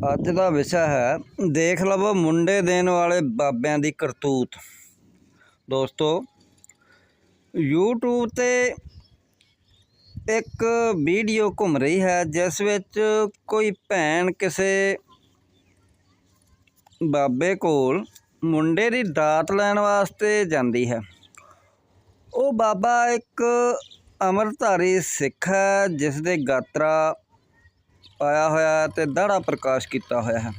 ਅੱਜ ਦਾ ਵਿਸ਼ਾ ਹੈ, ਦੇਖ ਲਵੋ ਮੁੰਡੇ ਦੇਣ ਵਾਲੇ ਬਾਬਿਆਂ ਦੀ ਕਰਤੂਤ। ਦੋਸਤੋ, YouTube ਤੇ ਇੱਕ ਵੀਡੀਓ ਘੁੰਮ ਰਹੀ ਹੈ, ਜਿਸ ਵਿੱਚ ਕੋਈ ਭੈਣ ਕਿਸੇ ਬਾਬੇ ਕੋਲ ਮੁੰਡੇ ਦੀ ਦਾਤ ਲੈਣ ਵਾਸਤੇ ਜਾਂਦੀ ਹੈ। ਉਹ ਬਾਬਾ ਇੱਕ ਅੰਮ੍ਰਿਤਧਾਰੀ ਸਿੱਖ ਹੈ ਜਿਸ ਦੇ ਗਾਤਰਾ ਪਾਇਆ ਹੋਇਆ ਹੈ ਤੇ ਦਾੜਾ ਪ੍ਰਕਾਸ਼ ਕੀਤਾ ਹੋਇਆ ਹੈ।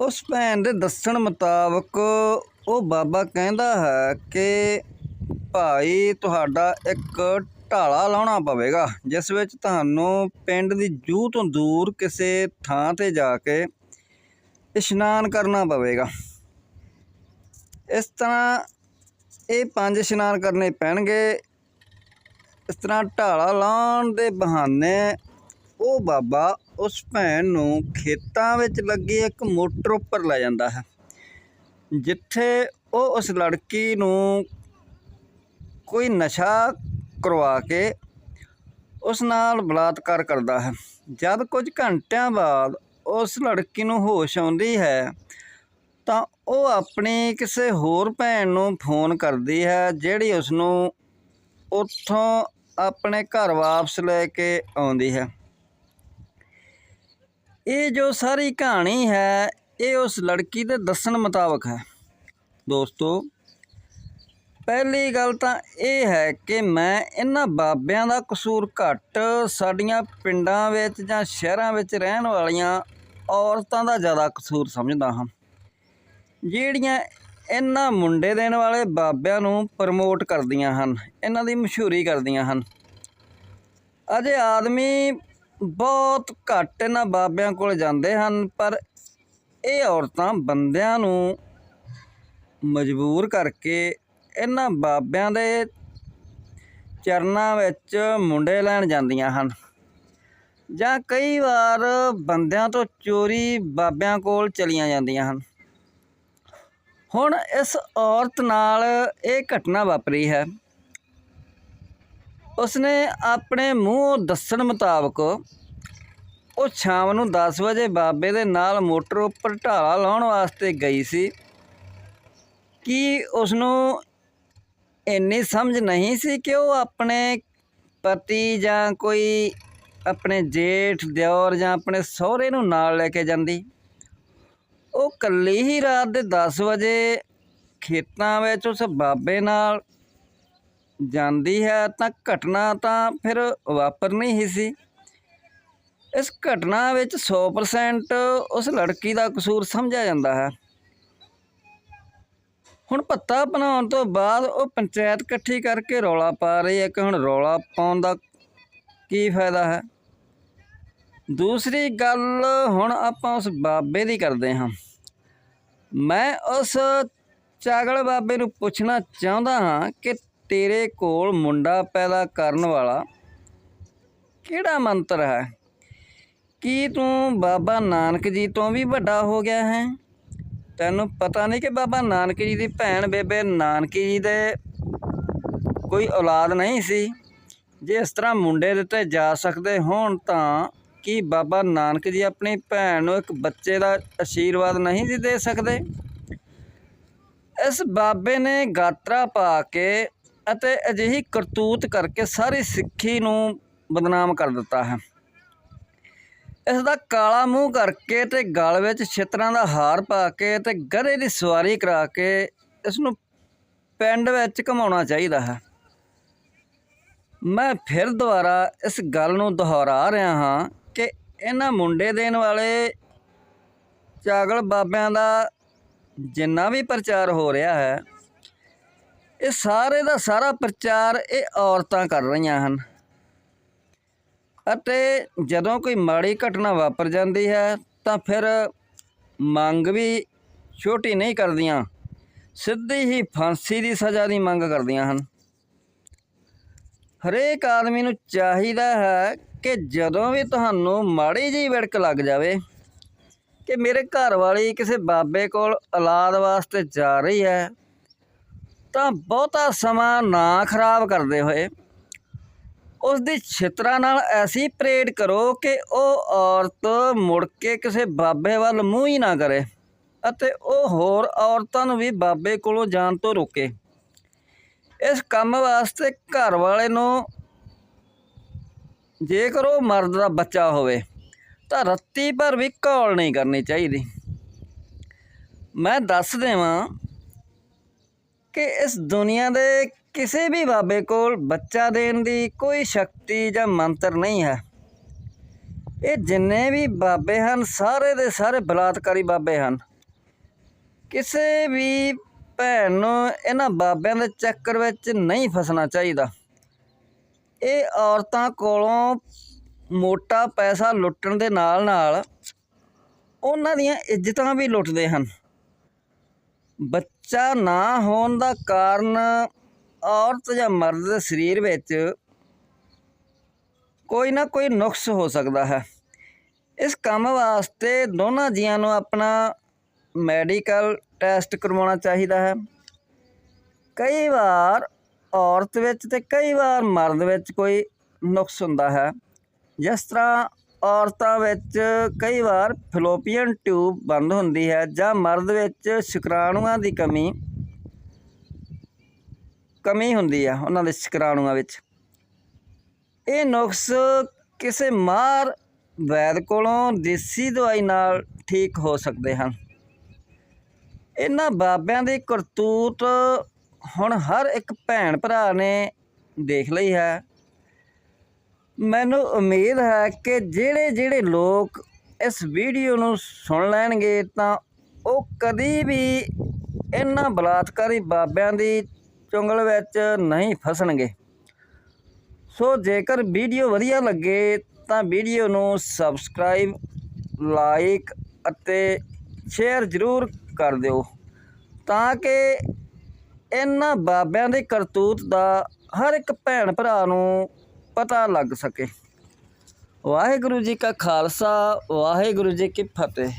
ਉਸ ਭੈਣ ਦੇ ਦੱਸਣ ਮੁਤਾਬਕ ਉਹ ਬਾਬਾ ਕਹਿੰਦਾ ਹੈ ਕਿ ਭਾਈ ਤੁਹਾਡਾ ਇੱਕ ਢਾਲਾ ਲਾਉਣਾ ਪਵੇਗਾ, ਜਿਸ ਵਿੱਚ ਤੁਹਾਨੂੰ ਪਿੰਡ ਦੀ ਜੂ ਤੋਂ ਦੂਰ ਕਿਸੇ ਥਾਂ ਤੇ ਜਾ ਕੇ ਇਸ਼ਨਾਨ ਕਰਨਾ ਪਵੇਗਾ। ਇਸ ਤਰ੍ਹਾਂ ਇਹ ਪੰਜ ਇਸ਼ਨਾਨ ਕਰਨੇ ਪੈਣਗੇ। ਇਸ ਤਰ੍ਹਾਂ ਢਾਲਾ ਲਾਉਣ ਦੇ ਬਹਾਨੇ ਉਹ ਬਾਬਾ ਉਸ ਭੈਣ ਨੂੰ ਖੇਤਾਂ ਵਿੱਚ ਲੱਗੀ ਇੱਕ ਮੋਟਰ ਉੱਪਰ ਲੈ ਜਾਂਦਾ ਹੈ, ਜਿੱਥੇ ਉਹ ਉਸ ਲੜਕੀ ਨੂੰ ਕੋਈ ਨਸ਼ਾ ਕਰਵਾ ਕੇ ਉਸ ਨਾਲ ਬਲਾਤਕਾਰ ਕਰਦਾ ਹੈ। ਜਦ ਕੁਝ ਘੰਟਿਆਂ ਬਾਅਦ ਉਸ ਲੜਕੀ ਨੂੰ ਹੋਸ਼ ਆਉਂਦੀ ਹੈ, ਤਾਂ ਉਹ ਆਪਣੀ ਕਿਸੇ ਹੋਰ ਭੈਣ ਨੂੰ ਫੋਨ ਕਰਦੀ ਹੈ, ਜਿਹੜੀ ਉਸ ਨੂੰ ਉੱਥੋਂ ਆਪਣੇ ਘਰ ਵਾਪਸ ਲੈ ਕੇ ਆਉਂਦੀ ਹੈ। ਇਹ ਜੋ ਸਾਰੀ ਕਹਾਣੀ ਹੈ, ਇਹ ਉਸ ਲੜਕੀ ਦੇ ਦੱਸਣ ਮੁਤਾਬਕ ਹੈ। ਦੋਸਤੋ, ਪਹਿਲੀ ਗੱਲ ਤਾਂ ਇਹ ਹੈ ਕਿ ਮੈਂ ਇਹਨਾਂ ਬਾਬਿਆਂ ਦਾ ਕਸੂਰ ਘੱਟ ਸਾਡੀਆਂ ਪਿੰਡਾਂ ਵਿੱਚ ਜਾਂ ਸ਼ਹਿਰਾਂ ਵਿੱਚ ਰਹਿਣ ਵਾਲੀਆਂ ਔਰਤਾਂ ਦਾ ਜ਼ਿਆਦਾ ਕਸੂਰ ਸਮਝਦਾ ਹਾਂ। ਜਿਹੜੀਆਂ ਇਹਨਾਂ ਮੁੰਡੇ ਦੇਣ ਵਾਲੇ ਬਾਬਿਆਂ ਨੂੰ ਪ੍ਰਮੋਟ ਕਰਦੀਆਂ ਹਨ, ਇਹਨਾਂ ਦੀ ਮਸ਼ਹੂਰੀ ਕਰਦੀਆਂ ਹਨ। ਅਜੇ ਆਦਮੀ ਬਹੁਤ ਘੱਟ ਇਹਨਾਂ ਬਾਬਿਆਂ ਕੋਲ ਜਾਂਦੇ ਹਨ, ਪਰ ਇਹ ਔਰਤਾਂ ਬੰਦਿਆਂ ਨੂੰ ਮਜਬੂਰ ਕਰਕੇ ਇਹਨਾਂ ਬਾਬਿਆਂ ਦੇ ਚਰਨਾਂ ਵਿੱਚ ਮੁੰਡੇ ਲੈਣ ਜਾਂਦੀਆਂ ਹਨ। ਜਾਂ ਕਈ ਵਾਰ ਬੰਦਿਆਂ ਤੋਂ ਚੋਰੀ ਬਾਬਿਆਂ ਕੋਲ ਚਲੀਆਂ ਜਾਂਦੀਆਂ ਹਨ। ਹੁਣ ਇਸ ਔਰਤ ਨਾਲ ਇਹ ਘਟਨਾ ਵਾਪਰੀ ਹੈ। ਉਸਨੇ ਆਪਣੇ ਮੂੰਹ ਦੱਸਣ ਮੁਤਾਬਕ ਉਹ ਸ਼ਾਮ ਨੂੰ 10 ਵਜੇ ਬਾਬੇ ਦੇ ਨਾਲ ਮੋਟਰ ਉੱਪਰ ਢਾਲਾ ਲਾਉਣ ਵਾਸਤੇ ਗਈ ਸੀ। ਕਿ ਉਸ ਨੂੰ ਇੰਨੀ ਸਮਝ ਨਹੀਂ ਸੀ ਕਿ ਉਹ ਆਪਣੇ ਪਤੀ ਜਾਂ ਕੋਈ ਆਪਣੇ ਜੇਠ, ਦਿਓਰ ਜਾਂ ਆਪਣੇ ਸਹੁਰੇ ਨੂੰ ਨਾਲ ਲੈ ਕੇ ਜਾਂਦੀ? ਉਹ ਕੱਲੀ ਹੀ ਰਾਤ ਦੇ 10 ਵਜੇ ਖੇਤਾਂ ਵਿੱਚ ਉਸ ਬਾਬੇ ਨਾਲ ਜਾਂਦੀ ਹੈ ਤਾਂ ਘਟਨਾ ਤਾਂ ਫਿਰ ਵਾਪਰਨੀ ਹੀ ਸੀ। ਇਸ ਘਟਨਾ ਵਿੱਚ 100% ਉਸ ਲੜਕੀ ਦਾ ਕਸੂਰ ਸਮਝਿਆ ਜਾਂਦਾ ਹੈ। ਹੁਣ ਪੱਤਾ ਬਣਾਉਣ ਤੋਂ ਬਾਅਦ ਉਹ ਪੰਚਾਇਤ ਇਕੱਠੀ ਕਰਕੇ ਰੌਲਾ ਪਾ ਰਹੀ ਹੈ ਕਿ ਹੁਣ ਰੌਲਾ ਪਾਉਣ ਦਾ ਕੀ ਫਾਇਦਾ ਹੈ? ਦੂਸਰੀ ਗੱਲ ਹੁਣ ਆਪਾਂ ਉਸ ਬਾਬੇ ਦੀ ਕਰਦੇ ਹਾਂ। ਮੈਂ ਉਸ ਚਾਗਲ ਬਾਬੇ ਨੂੰ ਪੁੱਛਣਾ ਚਾਹੁੰਦਾ ਹਾਂ ਕਿ ਤੇਰੇ ਕੋਲ ਮੁੰਡਾ ਪੈਦਾ ਕਰਨ ਵਾਲਾ ਕਿਹੜਾ ਮੰਤਰ ਹੈ? ਕੀ ਤੂੰ ਬਾਬਾ ਨਾਨਕ ਜੀ ਤੋਂ ਵੀ ਵੱਡਾ ਹੋ ਗਿਆ ਹੈ? ਤੈਨੂੰ ਪਤਾ ਨਹੀਂ ਕਿ ਬਾਬਾ ਨਾਨਕ ਜੀ ਦੀ ਭੈਣ ਬੇਬੇ ਨਾਨਕੀ ਜੀ ਦੇ ਕੋਈ ਔਲਾਦ ਨਹੀਂ ਸੀ? ਜੇ ਇਸ ਤਰ੍ਹਾਂ ਮੁੰਡੇ ਦਿੱਤੇ ਜਾ ਸਕਦੇ ਹੋਣ ਤਾਂ ਕੀ ਬਾਬਾ ਨਾਨਕ ਜੀ ਆਪਣੀ ਭੈਣ ਨੂੰ ਇੱਕ ਬੱਚੇ ਦਾ ਆਸ਼ੀਰਵਾਦ ਨਹੀਂ ਜੀ ਦੇ ਸਕਦੇ। ਇਸ ਬਾਬੇ ਨੇ ਗਾਤਰਾ ਪਾ ਕੇ ਅਤੇ ਅਜਿਹੀ ਕਰਤੂਤ ਕਰਕੇ ਸਾਰੀ ਸਿੱਖੀ ਨੂੰ ਬਦਨਾਮ ਕਰ ਦਿੱਤਾ ਹੈ। ਇਸ ਦਾ ਕਾਲਾ ਮੂੰਹ ਕਰਕੇ ਤੇ ਗਲ ਵਿੱਚ ਛਿੱਤਰਾਂ ਦਾ ਹਾਰ ਪਾ ਕੇ ਤੇ ਗਧੇ ਦੀ ਸਵਾਰੀ ਕਰਾ ਕੇ ਇਸ ਨੂੰ ਪਿੰਡ ਵਿੱਚ ਘਮਾਉਣਾ ਚਾਹੀਦਾ ਹੈ। ਮੈਂ ਫਿਰ ਦੁਬਾਰਾ ਇਸ ਗੱਲ ਨੂੰ ਦੁਹਰਾ ਰਿਹਾ ਹਾਂ ਇਹਨਾਂ ਮੁੰਡੇ ਦੇਣ ਵਾਲੇ ਚਾਗਲ ਬਾਬਿਆਂ ਦਾ ਜਿੰਨਾ ਵੀ ਪ੍ਰਚਾਰ ਹੋ ਰਿਹਾ ਹੈ, ਇਹ ਸਾਰੇ ਦਾ ਸਾਰਾ ਪ੍ਰਚਾਰ ਇਹ ਔਰਤਾਂ ਕਰ ਰਹੀਆਂ ਹਨ। ਅਤੇ ਜਦੋਂ ਕੋਈ ਮਾੜੀ ਘਟਨਾ ਵਾਪਰ ਜਾਂਦੀ ਹੈ, ਤਾਂ ਫਿਰ ਮੰਗ ਵੀ ਛੋਟੀ ਨਹੀਂ ਕਰਦੀਆਂ, ਸਿੱਧੀ ਹੀ ਫਾਂਸੀ ਦੀ ਸਜ਼ਾ ਦੀ ਮੰਗ ਕਰਦੀਆਂ ਹਨ। ਹਰੇਕ ਆਦਮੀ ਨੂੰ ਚਾਹੀਦਾ ਹੈ ਕਿ ਜਦੋਂ ਵੀ ਤੁਹਾਨੂੰ ਮਾੜੀ ਜਿਹੀ ਵਿੜਕ ਲੱਗ ਜਾਵੇ, ਕਿ ਮੇਰੇ ਘਰ ਵਾਲੀ ਕਿਸੇ ਬਾਬੇ ਕੋਲ ਔਲਾਦ ਵਾਸਤੇ ਜਾ ਰਹੀ ਹੈ, ਤਾਂ ਬਹੁਤਾ ਸਮਾਂ ਨਾ ਖਰਾਬ ਕਰਦੇ ਹੋਏ ਉਸ ਦੀ ਛਿੱਤਰਾਂ ਨਾਲ ਐਸੀ ਪਰੇਡ ਕਰੋ ਕਿ ਉਹ ਔਰਤ ਮੁੜ ਕੇ ਕਿਸੇ ਬਾਬੇ ਵੱਲ ਮੂੰਹ ਹੀ ਨਾ ਕਰੇ ਅਤੇ ਉਹ ਹੋਰ ਔਰਤਾਂ ਨੂੰ ਵੀ ਬਾਬੇ ਕੋਲੋਂ ਜਾਣ ਤੋਂ ਰੋਕੇ। ਇਸ ਕੰਮ ਵਾਸਤੇ ਘਰ ਵਾਲੇ ਨੂੰ ਜੇਕਰ ਉਹ ਮਰਦ ਦਾ ਬੱਚਾ ਹੋਵੇ, ਤਾਂ ਰੱਤੀ ਭਰ ਵੀ ਘੋਲ ਨਹੀਂ ਕਰਨੀ ਚਾਹੀਦੀ। ਮੈਂ ਦੱਸ ਦੇਵਾਂ ਕਿ ਇਸ ਦੁਨੀਆ ਦੇ ਕਿਸੇ ਵੀ ਬਾਬੇ ਕੋਲ ਬੱਚਾ ਦੇਣ ਦੀ ਕੋਈ ਸ਼ਕਤੀ ਜਾਂ ਮੰਤਰ ਨਹੀਂ ਹੈ। ਇਹ ਜਿੰਨੇ ਵੀ ਬਾਬੇ ਹਨ, ਸਾਰੇ ਦੇ ਸਾਰੇ ਬਲਾਤਕਾਰੀ ਬਾਬੇ ਹਨ। ਕਿਸੇ ਵੀ ਭੈਣ ਨੂੰ ਇਹਨਾਂ ਬਾਬਿਆਂ ਦੇ ਚੱਕਰ ਵਿੱਚ ਨਹੀਂ ਫਸਣਾ ਚਾਹੀਦਾ। ਇਹ ਔਰਤਾਂ ਕੋਲੋਂ ਮੋਟਾ ਪੈਸਾ ਲੁੱਟਣ ਦੇ ਨਾਲ ਨਾਲ ਉਹਨਾਂ ਦੀਆਂ ਇੱਜ਼ਤਾਂ ਵੀ ਲੁੱਟਦੇ ਹਨ। ਬੱਚਾ ਨਾ ਹੋਣ ਦਾ ਕਾਰਨ ਔਰਤ ਜਾਂ ਮਰਦ ਦੇ ਸਰੀਰ ਵਿੱਚ ਕੋਈ ਨਾ ਕੋਈ ਨੁਕਸ ਹੋ ਸਕਦਾ ਹੈ। ਇਸ ਕੰਮ ਵਾਸਤੇ ਦੋਨਾਂ ਜੀਆਂ ਨੂੰ ਆਪਣਾ ਮੈਡੀਕਲ ਟੈਸਟ ਕਰਵਾਉਣਾ ਚਾਹੀਦਾ ਹੈ। ਕਈ ਵਾਰ ਔਰਤ ਵਿੱਚ ਤੇ ਕਈ ਵਾਰ ਮਰਦ ਵਿੱਚ ਕੋਈ ਨੁਕਸ ਹੁੰਦਾ ਹੈ। ਜਿਸ ਤਰ੍ਹਾਂ ਔਰਤਾਂ ਵਿੱਚ ਕਈ ਵਾਰ ਫਲੋਪੀਅਨ ਟਿਊਬ ਬੰਦ ਹੁੰਦੀ ਹੈ ਜਾਂ ਮਰਦ ਵਿੱਚ ਸ਼ੁਕਰਾਣੂਆਂ ਦੀ ਕਮੀ ਕਮੀ ਹੁੰਦੀ ਆ ਉਹਨਾਂ ਦੇ ਸ਼ੁਕਰਾਣੂਆਂ ਵਿੱਚ। ਇਹ ਨੁਕਸ ਕਿਸੇ ਮਾਰ ਵੈਦ ਕੋਲੋਂ ਦੇਸੀ ਦਵਾਈ ਨਾਲ ਠੀਕ ਹੋ ਸਕਦੇ ਹਨ। ਇਹਨਾਂ ਬਾਬਿਆਂ ਦੀ ਕਰਤੂਤ ਹੁਣ ਹਰ ਇੱਕ ਭੈਣ ਭਰਾ ਨੇ ਦੇਖ ਲਈ ਹੈ। ਮੈਨੂੰ ਉਮੀਦ ਹੈ ਕਿ ਜਿਹੜੇ ਜਿਹੜੇ ਲੋਕ ਇਸ ਵੀਡੀਓ ਨੂੰ ਸੁਣ ਲੈਣਗੇ ਤਾਂ ਉਹ ਕਦੀ ਵੀ ਇਹਨਾਂ ਬਲਾਤਕਾਰੀ ਬਾਬਿਆਂ ਦੀ ਚੁੰਗਲ ਵਿੱਚ ਨਹੀਂ ਫਸਣਗੇ। ਸੋ ਜੇਕਰ ਵੀਡੀਓ ਵਧੀਆ ਲੱਗੇ ਤਾਂ ਵੀਡੀਓ ਨੂੰ ਸਬਸਕ੍ਰਾਈਬ, ਲਾਈਕ ਅਤੇ ਸ਼ੇਅਰ ਜ਼ਰੂਰ ਕਰ ਦਿਓ ਤਾਂ ਕਿ ਇਹਨਾਂ ਬਾਬਿਆਂ ਦੇ ਕਰਤੂਤ ਦਾ ਹਰ ਇੱਕ ਭੈਣ ਭਰਾ ਨੂੰ ਪਤਾ ਲੱਗ ਸਕੇ। ਵਾਹਿਗੁਰੂ ਜੀ ਕਾ ਖਾਲਸਾ, ਵਾਹਿਗੁਰੂ ਜੀ ਕੀ ਫਤਿਹ।